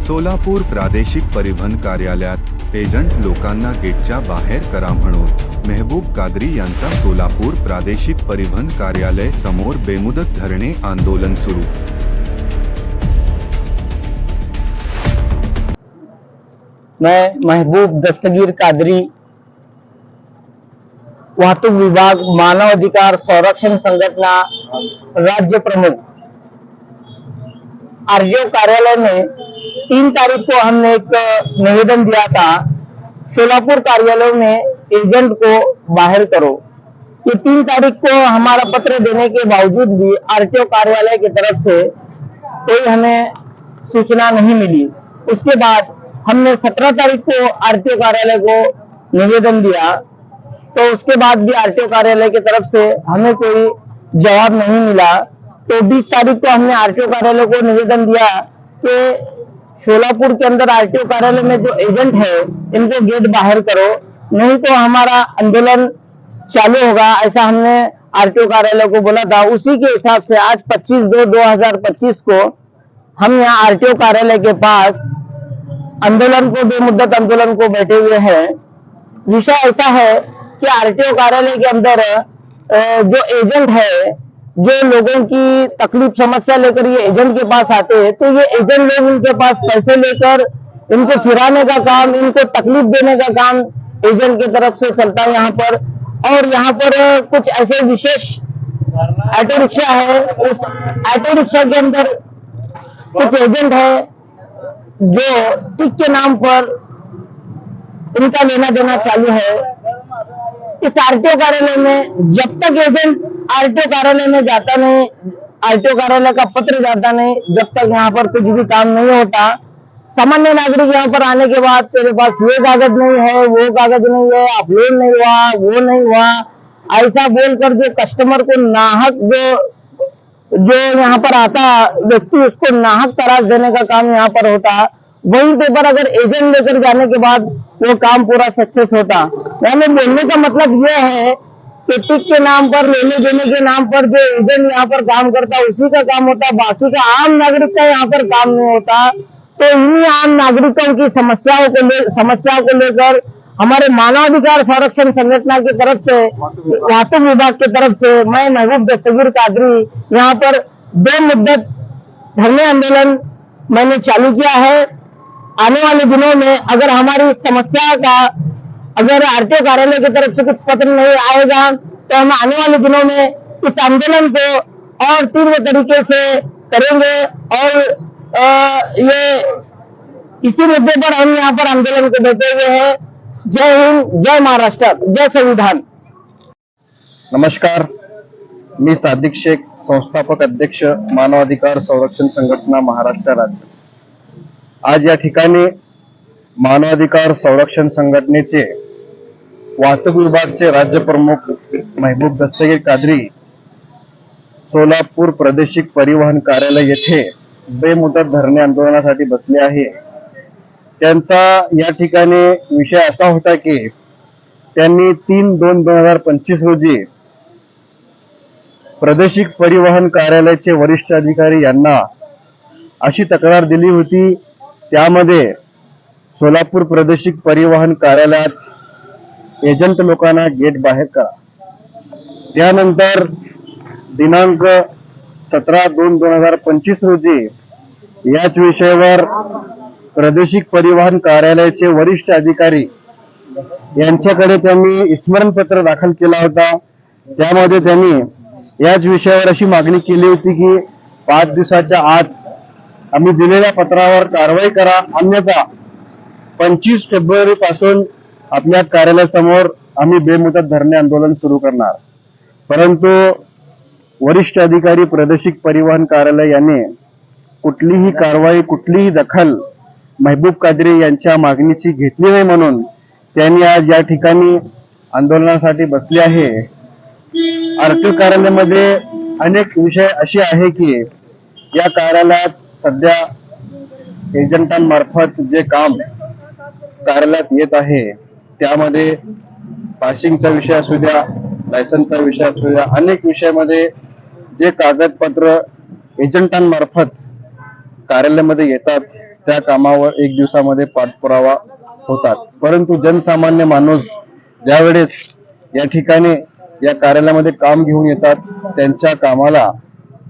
सोलापूर प्रादेशिक परिवहन कार्यालयात एजंट लोकांना गेटच्या बाहेर करा म्हणून मेहबूब कादरी यांचा सोलापूर प्रादेशिक परिवहन कार्यालय समोर बेमुदत धरणे आंदोलन सुरू. मैं महबूब दस्तगीर कादरी वाहतूक विभाग, मानव अधिकार संरक्षण संगठना राज्य प्रमुख। आरजीओ कार्यालय में तीन तारीख को हमने एक निवेदन दिया था, सोलापुर कार्यालय में एजेंट को बाहर करो। ये तीन तारीख को हमारा पत्र देने के बावजूद भी आरटीओ कार्यालय की तरफ़ से कोई हमें सूचना नहीं मिली। उसके बाद हमने सत्रह तारीख को आरटीओ कार्यालय को निवेदन दिया तो उसके बाद भी आरटीओ कार्यालय की तरफ़ से हमें कोई जवाब नहीं मिला। तो 20 तारीख को हमने आरटीओ कार्यालय को निवेदन दिया कि सोलापुर के अंदर आरटीओ कार्यालय में जो एजेंट है, इनको गेट बाहर करो। नहीं तो हमारा आंदोलन चालू होगा, ऐसा हमने आरटीओ कार्यालय को बोला था। उसी के हिसाब से आज 25 दो 2025 को हम यहाँ आरटीओ कार्यालय के पास आंदोलन को बेमुद्दत आंदोलन को बैठे हुए हैं। विषय ऐसा है कि आरटीओ कार्यालय के अंदर जो एजेंट है, जो लोगों की तकलीफ़ समस्या लेकर ये एजेंट के पास आते हैं तो ये एजेंट लोग इनके पास पैसे लेकर इनको फिराने का काम, इनको तकलीफ़ देने का काम एजेंट की तरफ़ से चलता है यहाँ पर। और यहाँ पर कुछ ऐसे विशेष ऑटो रिक्शा है, उस ऑटो रिक्शा के अंदर कुछ एजेंट है, जो टिक के नाम पर इनका लेना देना चालू है। इस आरटीओ कार्यालय में जब तक एजेंट आरटीओ कार्यालय में जाता नहीं, आरटीओ कार्यालय का पत्र जाता नहीं, जब तक यहाँ पर कुछ भी काम नहीं होता, सामान्य नागरिक यहाँ पर आने के बाद तेरे पास ये कागज़ नहीं है, वो कागज़ नहीं है अपलोड नहीं हुआ, वो नहीं हुआ, ऐसा बोलकर जो कस्टमर को नाहक जो जो यहाँ पर आता व्यक्ति, उसको नाहक तराश देने का काम यहाँ पर होता। वही पेपर अगर एजेंट लेकर जाने के बाद वो काम पूरा सक्सेस होता। यानी बोलने का मतलब ये है कि टिक के नाम पर, लेने देने के नाम पर जो एजेंट यहाँ पर काम करता है उसी का काम होता। है बाकी का आम नागरिक का यहाँ पर काम नहीं होता। तो इन्हीं आम नागरिकों की समस्याओं को ले, समस्याओं को लेकर हमारे मानवाधिकार संरक्षण संगठन की तरफ़ से, वास्तु विभाग की तरफ़ से मैं महबूब दस्तगीर कादरी यहाँ पर दो मुद्दत धरने आंदोलन मैंने चालू किया है। आने वाले दिनों में अगर हमारी समस्या का अगर आरटीओ कार्यालय की तरफ़ से कुछ पत्र नहीं आएगा तो हम आने वाले दिनों में इस आंदोलन को और तीव्र तरीके से करेंगे और अ, ये इसी मुद्दे पर हम यहाँ पर आंदोलन को बैठे हुए हैं। जय हिंद जय महाराष्ट्र जय संविधान। नमस्कार। मी सादिक शेख संस्थापक अध्यक्ष मानवाधिकार संरक्षण संघटना महाराष्ट्र राज्य। आज या ठिकाणी मानवाधिकार संरक्षण संघटनेचे वाहतूक विभागचे राज्य प्रमुख महबूब दस्तगीर कादरी सोलापूर प्रादेशिक परिवहन कार्यालय येथे बेमुदत धरणे आंदोलनासाठी बसले आहे. त्यांचा या ठिकाणी विषय असा होता की त्यांनी तीन दोन दोन हजार पंचवीस रोजी प्रादेशिक परिवहन कार्यालयाचे वरिष्ठ अधिकारी यांना अशी तक्रार दिली होती त्यामध्ये सोलापूर प्रादेशिक परिवहन कार्यालयात एजंट लोकांना गेट बाहेर करा. त्यानंतर दिनांक सतरा दोन दोन हजार पंचवीस रोजी याच विषयावर प्रादेशिक परिवहन कार्यालयाचे वरिष्ठ अधिकारी यांच्याकडे त्यांनी स्मरणपत्र दाखल केला होता. त्यामध्ये त्यांनी याच विषयावर अशी मागणी केली होती की पाच दिवसाच्या आत आम्ही दिलेल्या पत्रावर कारवाई करा. अन्यथा पंचवीस फेब्रुवारी पासून आपल्या कार्यालयासमोर आम्ही बेमुदत धरणे आंदोलन सुरू करणार. परंतु वरिष्ठ अधिकारी प्रादेशिक परिवहन कार्यालय यांनी कुठलीही कारवाई कुठलीही दखल महबूब कादरी यांच्या मागणीची घेतली नाही म्हणून त्यांनी आज या ठिकाणी आंदोलनासाठी बसले आहे. आरटीओ कार्यालयामध्ये अनेक विषय असे आहे की या कार्यालयात सध्या एजंटांमार्फत जे काम कार्यालयात येत आहे त्यामध्ये पासिंगचा विषय असू द्या लायसनचा विषय असू द्या अनेक विषयामध्ये जे कागदपत्र एजंटांमार्फत कार्यालयामध्ये येतात त्या कामावर एक दिवसामध्ये पाठपुरावा होतात. परंतु जनसामान्य माणूस ज्यावेळेस या ठिकाणी या कार्यालयामध्ये काम घेऊन येतात त्यांच्या कामाला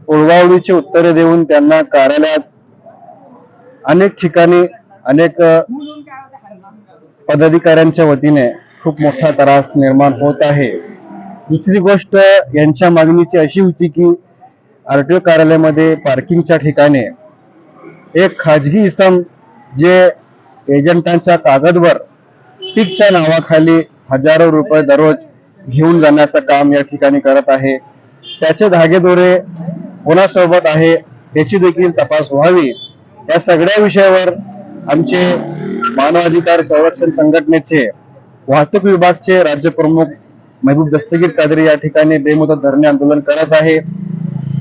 ओळवावळीची उत्तरे देऊन त्यांना कार्यालयात अनेक ठिकाणी अनेक पदाधिकाऱ्यांच्या वतीने खूप मोठा त्रास निर्माण होत आहे. दुसरी गोष्ट यांच्या मागणीची अशी होती की आरटीओ कार्यालयामध्ये पार्किंगच्या ठिकाणी एक खाजगी इसम जे एजंटांच्या कागदवर टिकच्या नावाखाली हजारो रुपये दररोज घेऊन जाण्याचं काम या ठिकाणी करत आहे. त्याचे धागेदोरे कोणासोबत आहे याची देखील तपास व्हावी. या सगळ्या विषयावर आमचे मानवाधिकार संरक्षण संघटनेचे वाहतूक विभागचे राज्य प्रमुख महबूब दस्तगीर कादरी या ठिकाणी बेमुदत धरणे आंदोलन करत आहे.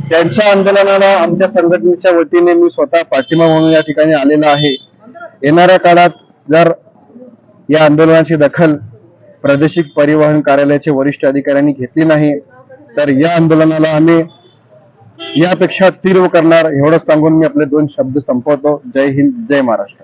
त्यांच्या आंदोलनाला आमच्या संघटनेच्या वतीने मी स्वतः पाठिंबा म्हणून या ठिकाणी आलेला आहे. येणाऱ्या काळात जर या आंदोलनाची दखल प्रादेशिक परिवहन कार्यालयाचे वरिष्ठ अधिकाऱ्यांनी घेतली नाही तर या आंदोलनाला आम्ही यापेक्षा तीव्र करणार एवढंच सांगून मी आपले दोन शब्द संपवतो. जय हिंद जय महाराष्ट्र.